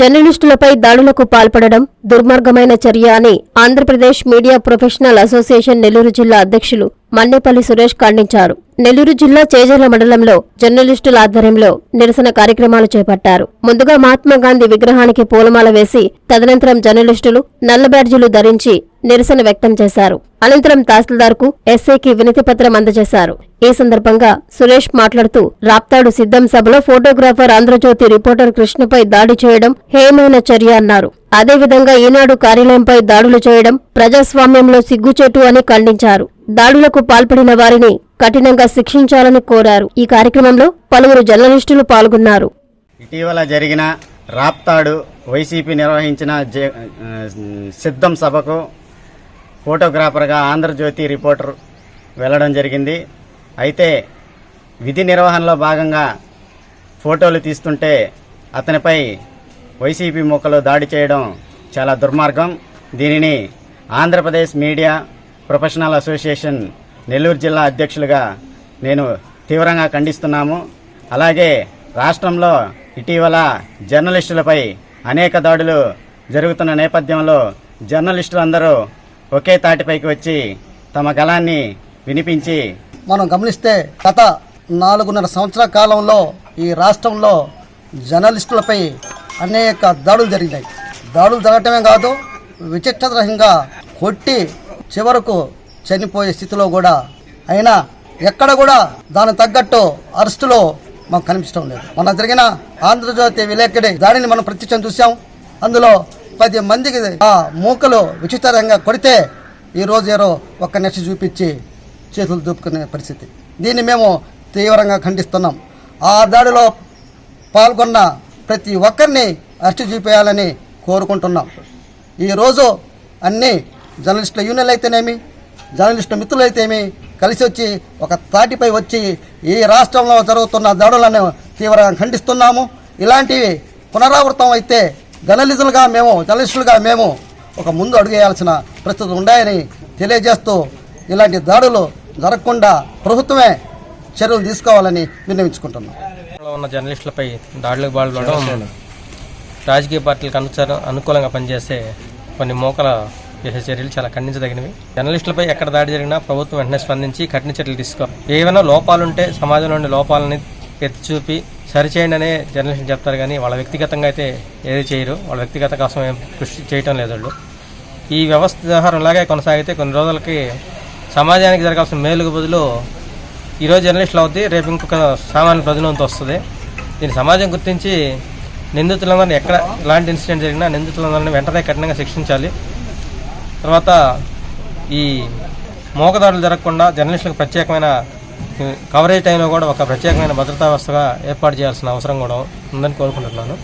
జర్నలిస్టులపై దాడులకు పాల్పడడం దుర్మార్గమైన చర్య అని Andhra Pradesh media professional association Nellore జిల్లా అధ్యక్షులు మన్నెపల్లి సురేష్ ఖండించారు. నెల్లూరు జిల్లా చేజర్ల మండలంలో జర్నలిస్టుల ఆధ్వర్యంలో నిరసన కార్యక్రమాలు చేపట్టారు. ముందుగా మహాత్మాగాంధీ విగ్రహానికి పూలమాల వేసి తదనంతరం జర్నలిస్టులు నల్ల బ్యాడ్జీలు ధరించి నిరసన వ్యక్తం చేశారు. అనంతరం తహసీల్దార్కు ఎస్ఐకి వినతి పత్రం అందజేశారు. ఈ సందర్భంగా సురేష్ మాట్లాడుతూ రాప్తాడు సిద్ధం సభలో ఫోటోగ్రాఫర్ ఆంధ్రజ్యోతి రిపోర్టర్ కృష్ణపై దాడి చేయడం హేయమైన చర్య అన్నారు. అదేవిధంగా ఈనాడు కార్యాలయంపై దాడులు చేయడం ప్రజాస్వామ్యంలో సిగ్గుచేటు అని ఖండించారు. దాడులకు పాల్పడిన వారిని కఠినంగా శిక్షించాలని కోరారు. ఈ కార్యక్రమంలో పలువురు జర్నలిస్టులు పాల్గొన్నారు. ఇటీవల జరిగిన రాప్తాడు వైసీపీ నిర్వహించిన సిద్ధం సభకు ఫోటోగ్రాఫర్గా ఆంధ్రజ్యోతి రిపోర్టర్ వెళ్ళడం జరిగింది. అయితే విధి నిర్వహణలో భాగంగా ఫోటోలు తీస్తుంటే అతనిపై వైసీపీ మొక్కలు దాడి చేయడం చాలా దుర్మార్గం. దీనిని Andhra Pradesh media professional association Nellore జిల్లా అధ్యక్షులుగా నేను తీవ్రంగా ఖండిస్తున్నాము. అలాగే రాష్ట్రంలో ఇటీవల జర్నలిస్టులపై అనేక దాడులు జరుగుతున్న నేపథ్యంలో జర్నలిస్టులందరూ ఒకే తాటిపైకి వచ్చి తమ గళాన్ని వినిపించి మనం గమనిస్తే గత నాలుగున్నర సంవత్సరాల కాలంలో ఈ రాష్ట్రంలో జర్నలిస్టులపై అనేక దాడులు జరిగినాయి. దాడులు జరగటమే కాదు విచిత్రరహితంగా కొట్టి చివరకు చనిపోయే స్థితిలో కూడా. అయినా ఎక్కడ కూడా దానికి తగ్గట్టు అరెస్టులో మాకు కనిపించడం లేదు. మన జరిగిన ఆంధ్రజ్యోతి విలేకరి దాడిని మనం ప్రత్యక్షం చూసాం అందులో పది మందికి ఆ మూకలు విచిత్రంగా కొడితే ఈ రోజు ఏరో ఒక్క నెక్స్ట్ చూపించి చేతులు దూపుకునే పరిస్థితి. దీన్ని మేము తీవ్రంగా ఖండిస్తున్నాం. ఆ దాడిలో పాల్గొన్న ప్రతి ఒక్కరిని అరెస్ట్ చూపేయాలని కోరుకుంటున్నాం. ఈరోజు అన్ని జర్నలిస్టుల యూనియన్లు అయితేనేమి జర్నలిస్టు మిత్రులు అయితేమి కలిసి వచ్చి ఒక తాటిపై వచ్చి ఈ రాష్ట్రంలో జరుగుతున్న దాడులను తీవ్రంగా ఖండిస్తున్నాము. ఇలాంటివి పునరావృతం అయితే జర్నలిజులుగా మేము జర్నలిస్టులుగా మేము ఒక ముందు అడుగేయాల్సిన ప్రస్తుతం ఉన్నాయని తెలియజేస్తూ ఇలాంటి దాడులు జరగకుండా ప్రభుత్వమే చర్యలు తీసుకోవాలని విన్నవించుకుంటున్నాం. ఉన్న జర్నలిస్టులపై దాడులకు పాల్పడడం రాజకీయ పార్టీలకు అనుసారం అనుకూలంగా పనిచేసే కొన్ని మోకల చేసే చర్యలు చాలా ఖండించదగినవి. జర్నలిస్టులపై ఎక్కడ దాడి జరిగినా ప్రభుత్వం వెంటనే స్పందించి కఠిన చర్యలు తీసుకోవాలి. ఏవైనా లోపాలుంటే సమాజంలోని లోపాలని ఎత్తి చూపి సరిచేయండి అనే జర్నలిస్టులు చెప్తారు కానీ వాళ్ళ వ్యక్తిగతంగా అయితే ఏది చేయరు. వాళ్ళ వ్యక్తిగత కోసం ఏం కృషి చేయటం లేదు వాళ్ళు. ఈ వ్యవస్థ వ్యవహారం ఇలాగే కొనసాగితే కొన్ని రోజులకి సమాజానికి జరగాల్సిన మేలుకు బదులు ఈరోజు జర్నలిస్టులు అవుద్ది రేపు ఇంకొక సామాన్య ప్రజలంతా వస్తుంది. దీన్ని సమాజం గుర్తించి నిందితులందరినీ ఎక్కడ ఇలాంటి ఇన్సిడెంట్ జరిగినా నిందితులందరినీ వెంటనే కఠినంగా శిక్షించాలి. తర్వాత ఈ మోకదాడులు జరగకుండా జర్నలిస్టులకు ప్రత్యేకమైన కవరేజ్ టైంలో కూడా ఒక ప్రత్యేకమైన భద్రతా వ్యవస్థగా ఏర్పాటు చేయాల్సిన అవసరం కూడా ఉందని కోరుకుంటున్నాను.